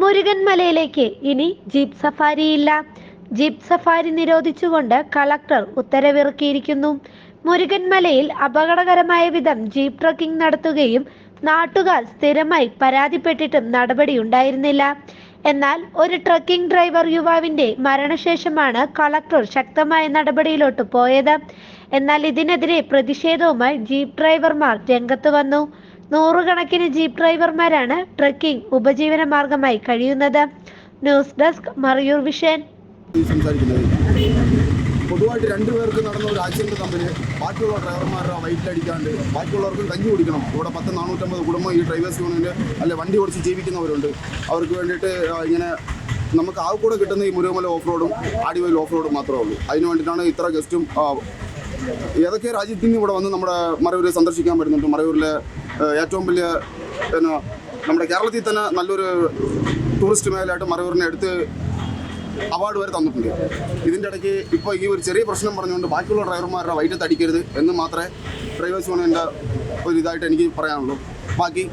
മുരുകൻ മലയിലേക്ക് ഇനി ജീപ്പ് സഫാരിയില്ല ജീപ്പ് സഫാരി നിരോധിച്ചുകൊണ്ട് കളക്ടർ ഉത്തരവിറക്കിയിരിക്കുന്നു. മുരുകൻ മലയിൽ അപകടകരമായ വിധം ജീപ്പ് ട്രക്കിംഗ് നടത്തുകയും നാട്ടുകാർ സ്ഥിരമായി പരാതിപ്പെട്ടിട്ടും നടപടിയുണ്ടായിരുന്നില്ല. എന്നാൽ ഒരു ട്രക്കിംഗ് ഡ്രൈവർ യുവാവിന്റെ മരണശേഷമാണ് കളക്ടർ ശക്തമായ നടപടിയിലോട്ട് പോയത്. എന്നാൽ ഇതിനെതിരെ പ്രതിഷേധവുമായി ജീപ്പ് ഡ്രൈവർമാർ രംഗത്ത് വന്നു. നൂറുകണക്കിന് ജീപ്പ് ഡ്രൈവർമാരാണ് ട്രക്കിംഗ് ഉപജീവന മാർഗമായി കഴിയുന്നത്. News desk Marayoor vision. പൊതുവായിട്ട് രണ്ടു പേർക്ക് രണ്ടുപേർക്ക് നടന്ന ഒരു ആക്സിഡന്റ് തമ്മിൽ ബാക്കിയുള്ള ഡ്രൈവർമാരുടെ വയറ്റിലടിക്കാണ്ട് ബാക്കിയുള്ളവർക്കും കഞ്ഞി കുടിക്കണം. ഇവിടെ പത്ത് നാനൂറ്റമ്പത് കുടുംബം ഈ ഡ്രൈവേഴ്സ് യൂണിയനിൽ അല്ലെ വണ്ടി ഓടിച്ച് ജീവിക്കുന്നവരുണ്ട്. അവർക്ക് വേണ്ടിയിട്ട് ഇങ്ങനെ നമുക്ക് ആകെക്കൂടെ കിട്ടുന്ന ഈ മുരുകമല ഓഫ് റോഡും ആടിവയിൽ ഓഫ് റോഡും മാത്രമേ ഉള്ളൂ. അതിന് വേണ്ടിയിട്ടാണ് ഇത്ര ഗസ്റ്റും ഏതൊക്കെ രാജ്യത്തിൽ നിന്ന് ഇവിടെ വന്ന് നമ്മുടെ മറയൂർ സന്ദർശിക്കാൻ പറ്റുന്നുണ്ട് മറയൂരിലെ ഏറ്റവും വലിയ പിന്നെ നമ്മുടെ കേരളത്തിൽ തന്നെ നല്ലൊരു ടൂറിസ്റ്റ് മേഖലയായിട്ട് മറയൂരിനെ എടുത്ത് അവാർഡ് വരെ തന്നിട്ടുണ്ട്. ഇതിന്റെ ഇടയ്ക്ക് ഇപ്പോൾ ഈ ഒരു ചെറിയ പ്രശ്നം പറഞ്ഞുകൊണ്ട് ബാക്കിയുള്ള ഡ്രൈവർമാരുടെ വൈറ്റത്ത് അടിക്കരുത് എന്ന് മാത്രമേ ഡ്രൈവേഴ്സ് യൂണിയന്റെ ഒരു ഇതായിട്ട് എനിക്ക് പറയാനുള്ളൂ. ബാക്കി